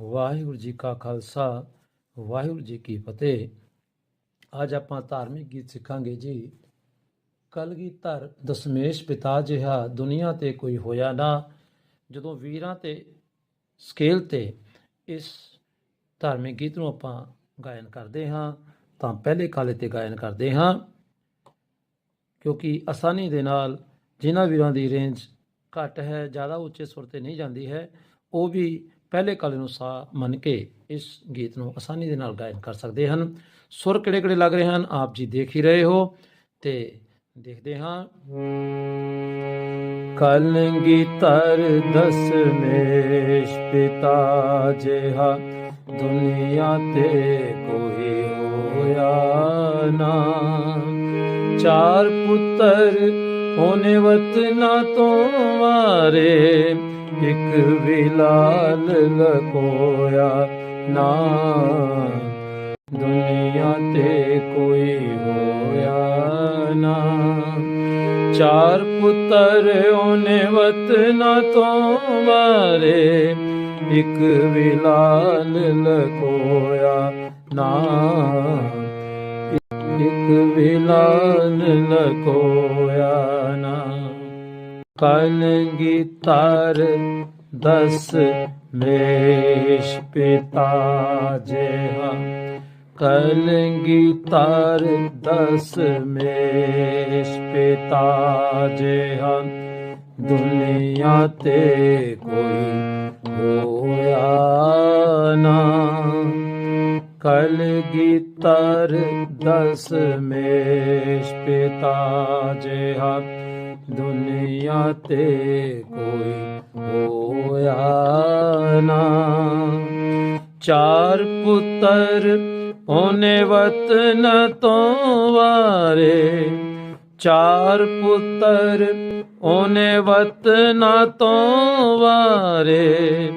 ਵਾਹਿਗੁਰੂ ਜੀ ਕਾ ਖਾਲਸਾ, ਵਾਹਿਗੁਰੂ ਜੀ ਕੀ ਫਤਿਹ। ਅੱਜ ਆਪਾਂ ਧਾਰਮਿਕ ਗੀਤ ਸਿੱਖਾਂਗੇ ਜੀ। ਕਲਗੀਧਰ ਦਸ਼ਮੇਸ਼ ਪਿਤਾ ਜਿਹਾ ਦੁਨੀਆ ਤੇ ਕੋਈ ਹੋਇਆ ਨਾ। ਜਦੋਂ ਵੀਰਾਂ ਤੇ ਸਕੇਲ ਤੇ ਇਸ ਧਾਰਮਿਕ ਗੀਤ ਨੂੰ ਆਪਾਂ ਗਾਇਨ ਕਰਦੇ ਹਾਂ, ਤਾਂ ਪਹਿਲੇ ਕਾਲੇ ਤੇ ਗਾਇਨ ਕਰਦੇ ਹਾਂ। ਕਿਉਂਕਿ ਆਸਾਨੀ ਦੇ ਨਾਲ ਜਿਨ੍ਹਾਂ ਵੀਰਾਂ ਦੀ ਰੇਂਜ ਘੱਟ ਹੈ, ਜ਼ਿਆਦਾ ਉੱਚੇ ਸੁਰ ਤੇ ਨਹੀਂ ਜਾਂਦੀ ਹੈ, ਉਹ ਵੀ ਪਹਿਲੇ ਕਾਲੇ ਨੂੰ ਸਾ ਮੰਨ ਕੇ ਇਸ ਗੀਤ ਨੂੰ ਆਸਾਨੀ ਦੇ ਨਾਲ ਗਾਇਨ ਕਰ ਸਕਦੇ ਹਨ। ਸੁਰ ਕਿਹੜੇ ਕਿਹੜੇ ਲੱਗ ਰਹੇ ਹਨ, ਆਪ ਜੀ ਦੇਖ ਹੀ ਰਹੇ ਹੋ ਤੇ ਦੇਖਦੇ ਹਾਂ। ਕਲਗੀਧਰ ਦਸਮੇਸ਼ ਪਿਤਾ ਜਿਹਾ, ਦੁਨੀਆ ਤੇ ਕੋਈ ਹੋਇਆ ਨਾ। ਚਾਰ ਪੁੱਤਰ ਹੋਨੇ ਵਤਨਾ ਤੋਂ ਵਾਰੇ ਇੱਕ ਵੀ ਲਾਲ ਲਕੋਇਆ ਨਾ। ਦੁਨੀਆ ਤੇ ਕੋਈ ਹੋਇਆ ਨਾ। ਚਾਰ ਪੁੱਤਰ ਉਹਨੇ ਵਤਨਾ ਤੋਂ ਵਾਰੇ ਇੱਕ ਵੀ ਲਾਲ ਲਕੋਇਆ ਨਾ। ਇੱਕ ਵਿਲਾਨ ਲਕੋਇਆ ਨਾ। कल गितार दस मेष पिता जया कल गितार दस मेष पिता कलगीतार् दुनिया ते कोई होया दश मे पिताजेहा दु्यालगीतार् दश मेष् पिताजेहा ਦੁਨੀਆ ਤੇ ਕੋਈ ਹੋਇਆ ਨਾ। ਚਾਰ ਪੁੱਤਰ ਉਹਨੇ ਵਤਨ ਤੋਂ ਵਾਰੇ। ਚਾਰ ਪੁੱਤਰ ਉਹਨੇ ਵਤਨ ਤੋਂ ਵਾਰੇ।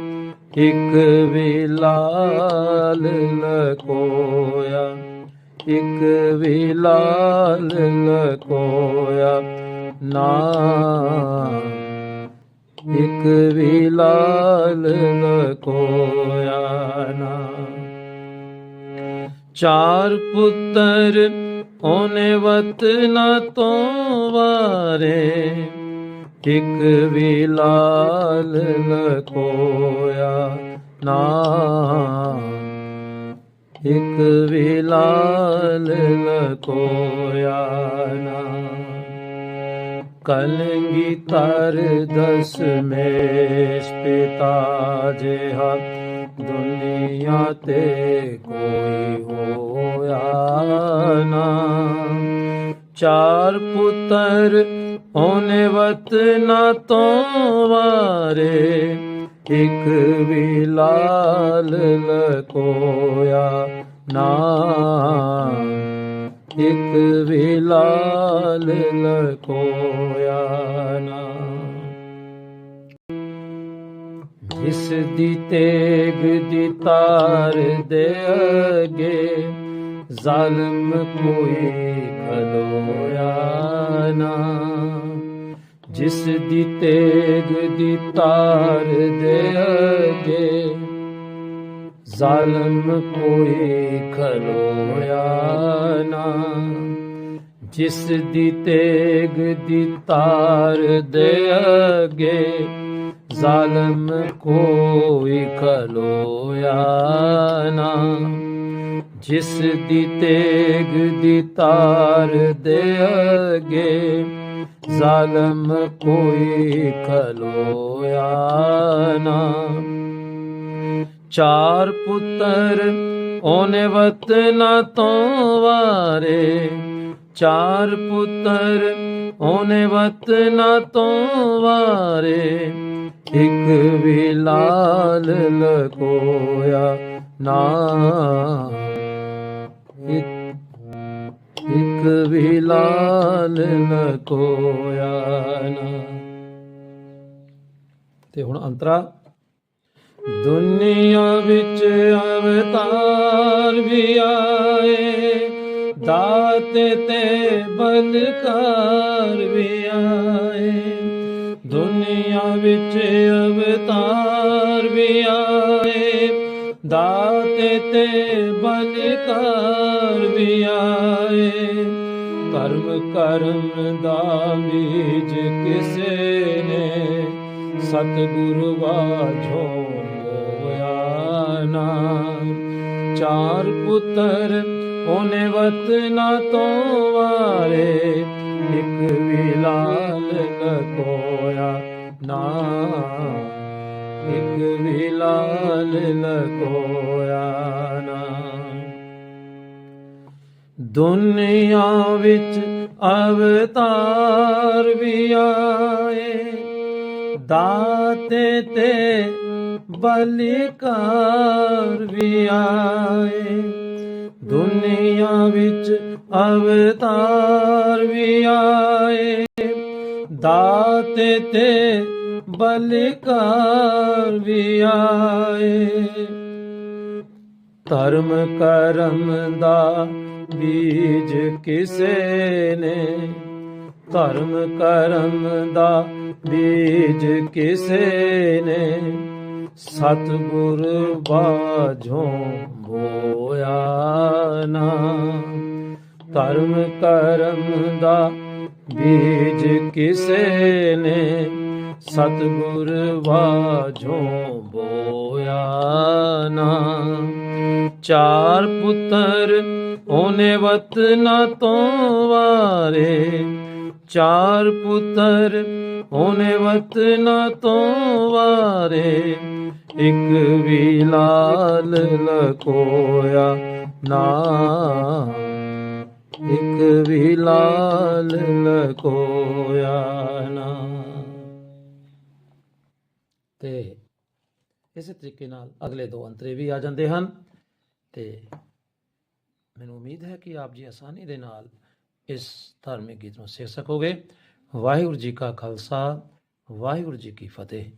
ਇੱਕ ਵੀ ਲਾਲ ਲਕੋਇਆ, ਇੱਕ ਵੀ ਲਾਲ ਲਕੋਇਆ। ਨਾ। ਇੱਕ ਵੀ ਲਾਲ ਲਕੋਇਆ ਨਾ। ਚਾਰ ਪੁੱਤਰ ਉਹਨੇ ਵਤਨਾ ਤੋਂ ਵਾਰੇ। ਇੱਕ ਵੀ ਲਾਲ ਲਕੋਇਆ ਨਾ। ਇੱਕ ਵੀ ਲਾਲ ਲਕੋਇਆ ਨਾ। ਕਲੰਗੀ ਤਰ ਦਸਮੇਸ਼ ਪਿਤਾ ਜਿਹਾ ਦੁਨੀਆ ਤੇ ਕੋਈ ਹੋਇਆ ਨਾ ਚਾਰ ਪੁੱਤਰ ਉਹਨੇ ਵਤਨਾ ਤੋਂ ਵਾਰੇ ਇੱਕ ਵੀ ਲਾਲ ਲਕੋਇਆ ਨਾ ਇੱਕ ਵੀ ਲਾਲ ਲਕੋਇਆ ਨਾ। ਜਿਸ ਦੀ ਤੇਗ ਦੀ ਤਾਰ ਦੇ ਅਗੇ ਜ਼ਾਲਮ ਕੋਈ ਖਲੋਇਆ ਨਾ। ਜਿਸ ਦੀ ਤੇਗ ਦੀ ਤਾਰ ਦੇ ਅਗੇ ਜ਼ਾਲਮ ਕੋਈ ਖਲੋਇਆ ਨਾ ਜਿਸ ਦੀ ਤੇਗ ਦੀ ਤਾਰ ਦੇ ਅਗੇ ਜ਼ਾਲਮ ਕੋਈ ਖਲੋਇਆ ਨਾ। ਜਿਸ ਦੀ ਤੇਗ ਦੀ ਤਾਰ ਦੇ ਅਗੇ ਜ਼ਾਲਮ ਕੋਈ ਖਲੋਇਆ ਨਾ। ਚਾਰ ਪੁੱਤਰ ਉਹਨੇ ਵਤਨਾ ਤੋਂ ਵਾਰੇ, ਚਾਰ ਪੁੱਤਰ ਉਹਨੇ ਵਤਨਾ ਤੋਂ ਵਾਰੇ, ਇੱਕ ਵੀ ਲਾਲ ਲਕੋਇਆ ਨਾ। ਇੱਕ ਵੀ ਲਾਲ ਲਕੋਇਆ ਨਾ। ਤੇ ਹੁਣ ਅੰਤਰਾ ਦੁਨੀਆ ਵਿੱਚ ਅਵਤਾਰ ਵੀ ਆਏ, ਦਾਤੇ ਤੇ ਬਲਕਾਰ ਵੀ ਆਏ। ਦੁਨੀਆ ਵਿੱਚ ਅਵਤਾਰ ਵੀ ਆਏ, ਦਾਤੇ ਤੇ ਬਲਿਕਾਰ ਵੀ ਆਏ। ਕਰਮ ਕਰਮ ਦਾ ਬੀਜ ਕਿਸੇ ਨੇ, ਸਤਿਗੁਰ ਵਾਝੋ ਹੋਇਆ ਚਾਰ ਪੁੱਤਰ ਉਹਨੇ ਵਤਨਾ ਤੋਂ ਵਾਰੇ, ਇੱਕ ਵੀ ਲਾਲ ਕੋਇਆ ਨਾ ਇੱਕ ਵੀ ਲਾਲ ਲਕੋਇਆ ਨਾ ਦੁਨੀਆ ਵਿੱਚ ਅਵਤਾਰ ਵੀ ਆਏ। ਦਾਤੇ ਤੇ ਬਲਿਕਾਰ ਵੀ ਆਏ। ਦੁਨੀਆ ਵਿੱਚ ਅਵਤਾਰ ਵੀ ਆਏ। ਦਾਤੇ ਤੇ ਬਲਿਕਾਰ ਵੀ ਆਏ। ਧਰਮ ਕਰਮ ਦਾ ਬੀਜ ਕਿਸੇ ਨੇ ਧਰਮ ਕਰਮ ਦਾ ਬੀਜ ਕਿਸੇ ਨੇ ਸਤਿਗੁਰ ਬਾਝੋਂ ਬੋਇਆ ਨਾ। ਧਰਮ ਕਰਮ ਦਾ ਬੀਜ ਕਿਸੇ ਨੇ ਸਤਿਗੁਰ ਬਾਝੋਂ ਬੋਇਆ ਨਾ। ਚਾਰ ਪੁੱਤਰ ਉਹਨੇ ਵਤਨਾ ਤੋਂ ਵਾਰੇ ਚਾਰ ਪੁੱਤਰ, ਉਹਨੇ ਵਤਨਾ ਤੋਂ ਵਾਰੇ, ਇੱਕ ਵੀ ਲਾਲ ਲਕੋਇਆ ਨਾ। ਇੱਕ ਵੀ ਲਾਲ ਲਕੋਇਆ ਨਾ। ਤੇ ਇਸੇ ਤਰੀਕੇ ਨਾਲ ਅਗਲੇ ਦੋ ਅੰਤਰੇ ਵੀ ਆ ਜਾਂਦੇ ਹਨ ਤੇ ਮੈਨੂੰ ਉਮੀਦ ਹੈ ਕਿ ਆਪ ਜੀ ਆਸਾਨੀ ਦੇ ਨਾਲ ਇਸ ਧਾਰਮਿਕ ਗੀਤ ਨੂੰ ਸਿੱਖ ਸਕੋਗੇ ਵਾਹਿਗੁਰੂ ਜੀ ਕਾ ਖਾਲਸਾ ਵਾਹਿਗੁਰੂ ਜੀ ਕੀ ਫਤਿਹ।